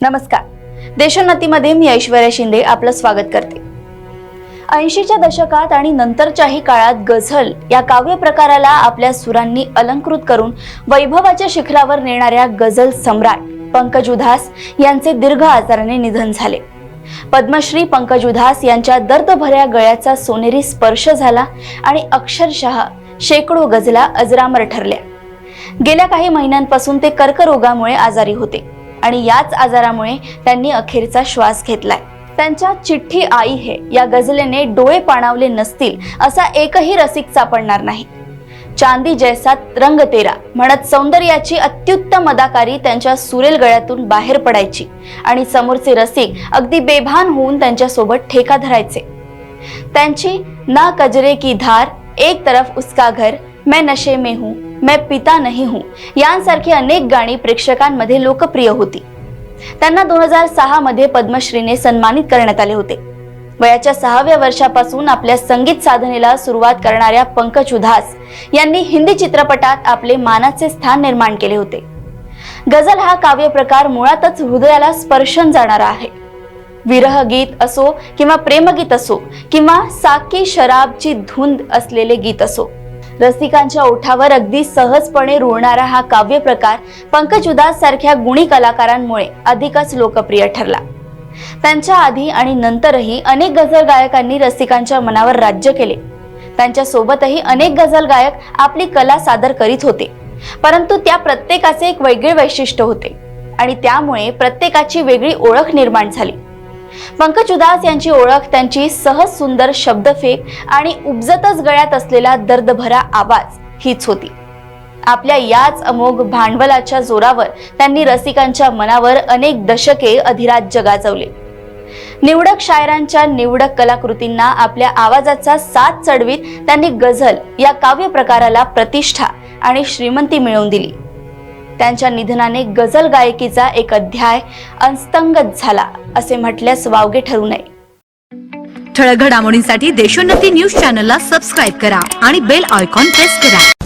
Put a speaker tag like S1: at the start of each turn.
S1: नमस्कार. देशोन्नतीमध्ये मी ऐश्वर्या शिंदे आपलं स्वागत करते. ऐंशीच्या दशकात आणि नंतरच्याही काळात गझल या काव्य प्रकाराला आपल्या सुरांनी अलंकृत करून वैभवाच्या शिखरावर नेणाऱ्या गझल सम्राट पंकज उधास यांचे दीर्घ आजाराने निधन झाले. पद्मश्री पंकज उधास यांच्या दर्दभऱ्या गळ्याचा सोनेरी स्पर्श झाला आणि अक्षरशः शेकडो गझला अजरामर ठरल्या. गेल्या काही महिन्यांपासून ते कर्करोगामुळे आजारी होते. आणि याच आजारामुळे त्यांनी अखेरचा श्वास घेतलाय. त्यांच्या चिठ्ठी आई हे या गझलेने डोळे पाणावले नसतील असा एकही रसिक सापडणार नाही. चांदी जैसा रंग तेरा म्हणत सौंदर्याची अत्युत्तम अदाकारी त्यांच्या सुरेल गळ्यातून बाहेर पडायची आणि समोरचे रसिक अगदी बेभान होऊन त्यांच्यासोबत ठेका धरायचे. त्यांची ना कजरे की धार एक तरफ उसका घर मैं नशे में हूँ मैं पिता नहीं हूँ. यांसारखी अनेक गाणी प्रेक्षकांमध्ये लोकप्रिय होती. त्यांना दोन हजार सहा मध्ये पद्मश्रीने सन्मानित करण्यात आले होते. वयाच्या सहाव्या वर्षापासून आपल्या संगीत साधनेला सुरुवात करणाऱ्या पंकज उधास यांनी हिंदी चित्रपटात आपले मानाचे स्थान निर्माण केले होते. गझल हा काव्य प्रकार मुळातच हृदयाला स्पर्शन जाणारा आहे. विरह गीत असो किंवा प्रेमगीत असो किंवा साकी शराबची धुंद असलेले गीत असो रसिकांच्या ओठावर अगदी सहजपणे रुळणारा हा काव्य प्रकार पंकज उदास सारख्या गुणी कलाकारांमुळे अधिकच लोकप्रिय ठरला. त्यांच्या आधी आणि नंतरही अनेक गझल गायकांनी रसिकांच्या मनावर राज्य केले. त्यांच्या सोबतही अनेक गझल गायक आपली कला सादर करीत होते. परंतु त्या प्रत्येकाचे एक वेगळे वैशिष्ट्य होते आणि त्यामुळे प्रत्येकाची वेगळी ओळख निर्माण झाली. पंकज उदास यांची ओळख त्यांची सहज सुंदर शब्दफेक आणि उपजतच गळ्यात असलेला दर्दभरा आवाज हीच होती. आपल्या याच अमोघ भांडवलाच्या जोरावर त्यांनी रसिकांच्या मनावर अनेक दशके अधिराज्य गाजवले. निवडक शायरांच्या निवडक कलाकृतींना आपल्या आवाजाचा साथ चढवीत त्यांनी गझल या काव्य प्रकाराला प्रतिष्ठा आणि श्रीमंती मिळवून दिली. त्यांच्या निधनाने गझल गायकीचा एक अध्याय अंस्तंगत झाला असे म्हटल्यास वावगे ठरू नये.
S2: ठळक घडामोडींसाठी देशोन्नती न्यूज चॅनलला सबस्क्राईब करा आणि बेल आयकॉन प्रेस करा.